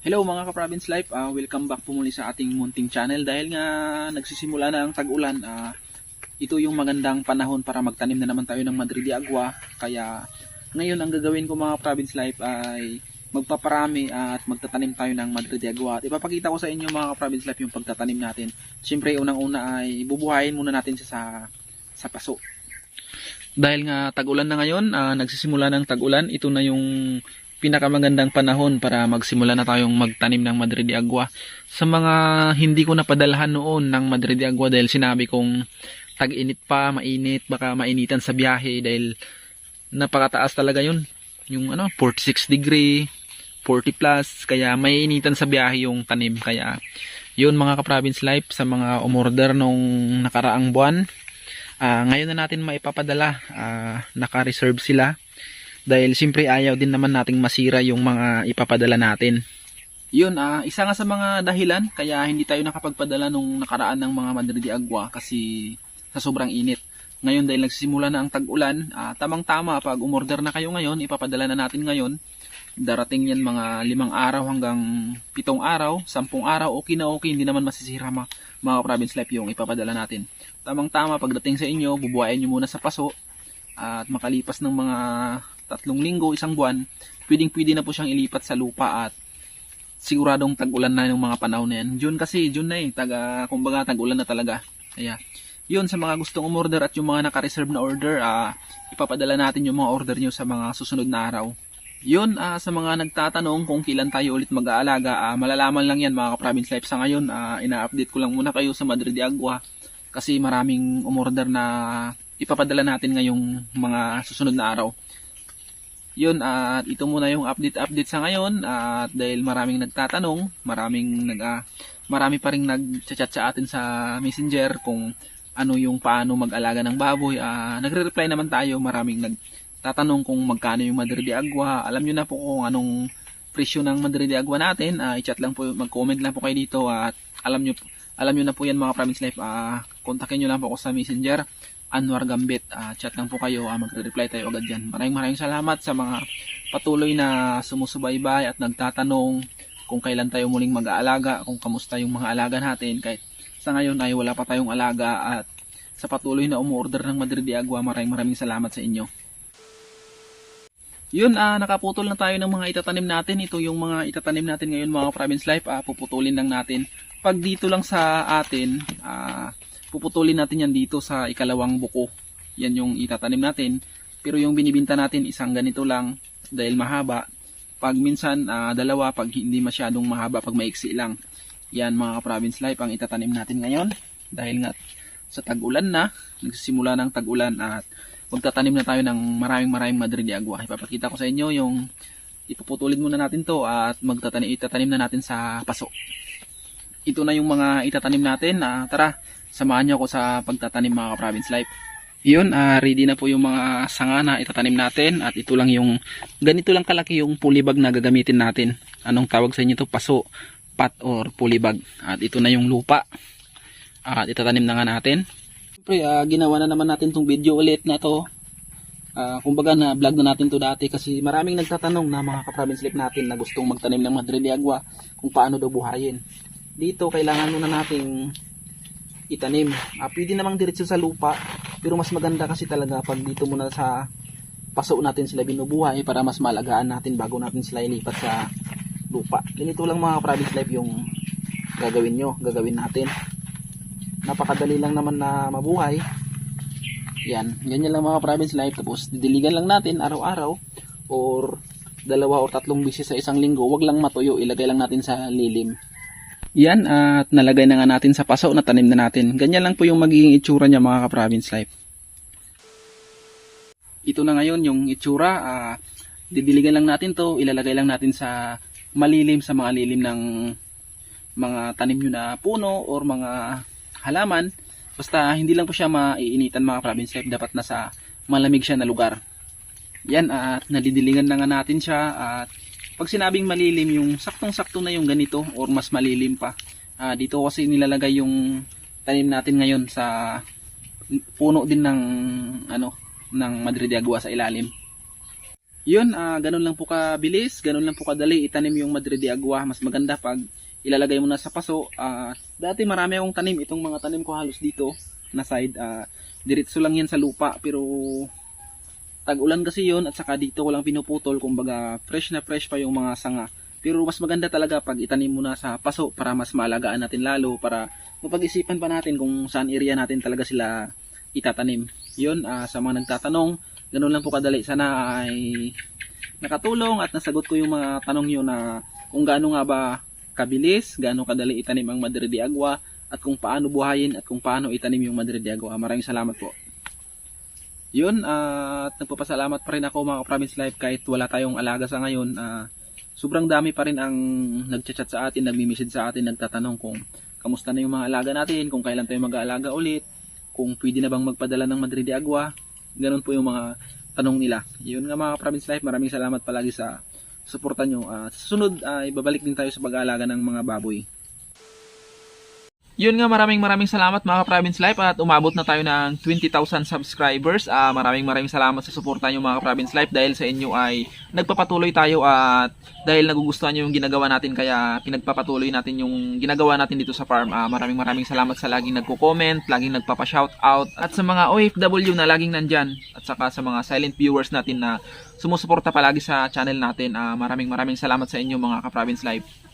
Hello mga ka-province life, Ah, welcome back po muli sa ating munting channel. Dahil nga nagsisimula na ang tag-ulan, ah, ito yung magandang panahon para magtanim na naman tayo ng Madrid Agua. Kaya ngayon ang gagawin ko mga province life ay magpaparami at magtatanim tayo ng Madrid Agua. At ipapakita ko sa inyo mga province life yung pagtatanim natin. Siyempre unang-una ay bubuhayin muna natin siya sa, sa paso. Dahil nga tag-ulan na ngayon, ah, nagsisimula ng tag-ulan, ito na yung pinakamagandang panahon para magsimula na tayong magtanim ng Madrid de Agua. Sa mga hindi ko napadalhan noon ng Madrid de Agua dahil sinabi kong tag-init pa, mainit, baka mainitan sa biyahe dahil napakataas talaga yun. Yung ano, 46 degree, 40 plus, kaya mainitan sa biyahe yung tanim. Kaya yun mga ka-province life sa mga umorder nung nakaraang buwan. Ah, ngayon na natin maipapadala, ah, naka-reserve sila dahil siyempre ayaw din naman nating masira yung mga ipapadala natin. Yun, ah, isa nga sa mga dahilan kaya hindi tayo nakapagpadala nung nakaraan ng mga Madrid Agua kasi sa sobrang init. Ngayon dahil nagsisimula na ang tag-ulan, ah, tamang-tama pag umorder na kayo ngayon, ipapadala na natin ngayon. Darating yan mga limang araw hanggang pitong araw, sampung araw, okay na okay, hindi naman masisira mga, mga province life yung ipapadala natin. Tamang-tama pagdating sa inyo, bubuhayin nyo muna sa paso at makalipas ng mga tatlong linggo, isang buwan, pwedeng pwede na po siyang ilipat sa lupa at siguradong tag-ulan na yung mga panahon na yan. June kasi, June na eh. Taga, kumbaga, tag-ulan na talaga. Kaya, yun sa mga gustong umorder at yung mga naka-reserve na order, ah, ipapadala natin yung mga order nyo sa mga susunod na araw. Yun, ah, sa mga nagtatanong kung kailan tayo ulit mag-aalaga, ah, malalaman lang yan mga ka-province life. Sa ngayon, ah, ina-update ko lang muna kayo sa Madrid de Agua kasi maraming umorder na ipapadala natin ngayong mga susunod na araw yun at ito muna yung update update sa ngayon. At dahil maraming nagtatanong maraming nag ah, marami pa ring nagchat-chat sa atin sa messenger kung ano yung paano mag-alaga ng baboy. Ah, nagre-reply naman tayo. Maraming nagtatanong kung magkano yung Madrid de Agua. Alam nyo na po kung anong presyo ng Madrid de Agua natin. Ah, i-chat lang po mag-comment lang po kayo dito. At alam nyo alam nyo na po yan mga province life. Ah, kontakin nyo lang po ako sa messenger Anwar Gambit. Ah, chat lang po kayo, ah, magre-reply tayo agad dyan. Maraming maraming salamat sa mga patuloy na sumusubaybay at nagtatanong kung kailan tayo muling mag-aalaga, kung kamusta yung mga alaga natin. Kahit sa ngayon ay wala pa tayong alaga at sa patuloy na umuorder ng Madrid de Agua, maraming maraming salamat sa inyo. Yun, ah, nakaputol na tayo ng mga itatanim natin. Ito yung mga itatanim natin ngayon mga province life. Ah, puputulin lang natin. Pag dito lang sa atin, ah, puputulin natin yan dito sa ikalawang buko. Yan yung itatanim natin. Pero yung binibinta natin isang ganito lang dahil mahaba. Pag minsan ah, dalawa, pag hindi masyadong mahaba, pag maiksi lang. Yan mga province life ang itatanim natin ngayon. Dahil nga sa tag-ulan na, nagsisimula ng tag-ulan at magtatanim na tayo ng maraming maraming Madrid de Agua. Ipapakita ko sa inyo yung ipuputulin muna natin to at magtatanim itatanim na natin sa paso. Ito na yung mga itatanim natin. Ah, tara, samahan niyo ako sa pagtatanim mga province life. Yun, ah, ready na po yung mga sanga na itatanim natin at ito lang yung ganito lang kalaki yung polybag na gagamitin natin. Anong tawag sa inyo to? Paso, pot or polybag. At ito na yung lupa. At itatanim na nga natin. Siyempre, ah, ginawa na naman natin tong video ulit na to. Ah, kumbaga na vlog na natin to dati kasi maraming nagtatanong na mga ka-province life natin na gustong magtanim ng Madrid de Agua kung paano daw buhayin. Dito kailangan muna nating itanim. Ah, pwede namang diretso sa lupa, pero mas maganda kasi talaga pag dito muna sa paso natin sila binubuhay para mas malagaan natin bago natin sila ilipat sa lupa. Ganito lang mga province life yung gagawin nyo, gagawin natin. Napakadali lang naman na mabuhay. Yan, ganyan lang mga province life. Tapos didiligan lang natin araw-araw or dalawa o tatlong bisis sa isang linggo. Wag lang matuyo, ilagay lang natin sa lilim. Yan, at nalagay na nga natin sa paso na tanim na natin. Ganyan lang po yung magiging itsura niya mga ka-province life. Ito na ngayon yung itsura. ah, didiligan lang natin to, ilalagay lang natin sa malilim, sa mga lilim ng mga tanim nyo na puno or mga halaman. Basta hindi lang po siya maiinitan mga province life. Dapat nasa malamig siya na lugar. Yan at nadidilingan na nga natin siya at pag sinabing malilim yung saktong-sakto na yung ganito or mas malilim pa. Ah, dito kasi nilalagay yung tanim natin ngayon sa puno din ng ano ng Madrid de Agua sa ilalim. Yun, ah ganun lang po kabilis, ganun lang po kadali itanim yung Madre de Agua. Mas maganda pag ilalagay mo na sa paso. Ah, dati marami akong tanim, itong mga tanim ko halos dito na side. ah diretso lang yan sa lupa, pero tag-ulan kasi yun at saka dito ko lang pinuputol. Kumbaga fresh na fresh pa yung mga sanga. Pero mas maganda talaga pag itanim mo na sa paso para mas maalagaan natin lalo para mapag-isipan pa natin kung saan area natin talaga sila itatanim. Yun, ah, sa mga nagtatanong, ganun lang po kadali. Sana ay nakatulong at nasagot ko yung mga tanong nyo na kung gaano nga ba kabilis, gaano kadali itanim ang Madre de Agua, at kung paano buhayin at kung paano itanim yung Madre de Agua. Maraming salamat po. Yun, ah, at nagpapasalamat pa rin ako mga province life kahit wala tayong alaga sa ngayon. ah, sobrang dami pa rin ang nagchat-chat sa atin, nagmi-message sa atin, nagtatanong kung kamusta na yung mga alaga natin, kung kailan tayo mag-aalaga ulit, kung pwede na bang magpadala ng Madrid de Agua. Ganun po yung mga tanong nila. Yun nga mga province life, maraming salamat palagi sa suporta nyo. Ah, sa susunod, ay babalik din tayo sa pag-aalaga ng mga baboy. Yun nga, maraming maraming salamat mga province life at umabot na tayo ng 20,000 subscribers. Ah, maraming maraming salamat sa suporta nyo mga province life dahil sa inyo ay nagpapatuloy tayo at dahil nagugustuhan nyo yung ginagawa natin kaya pinagpapatuloy natin yung ginagawa natin dito sa farm. Ah, maraming maraming salamat sa laging nagko-comment, laging nagpapa-shoutout at sa mga OFW na laging nandyan at saka sa mga silent viewers natin na sumusuporta palagi sa channel natin. Ah, maraming maraming salamat sa inyo mga ka-province life.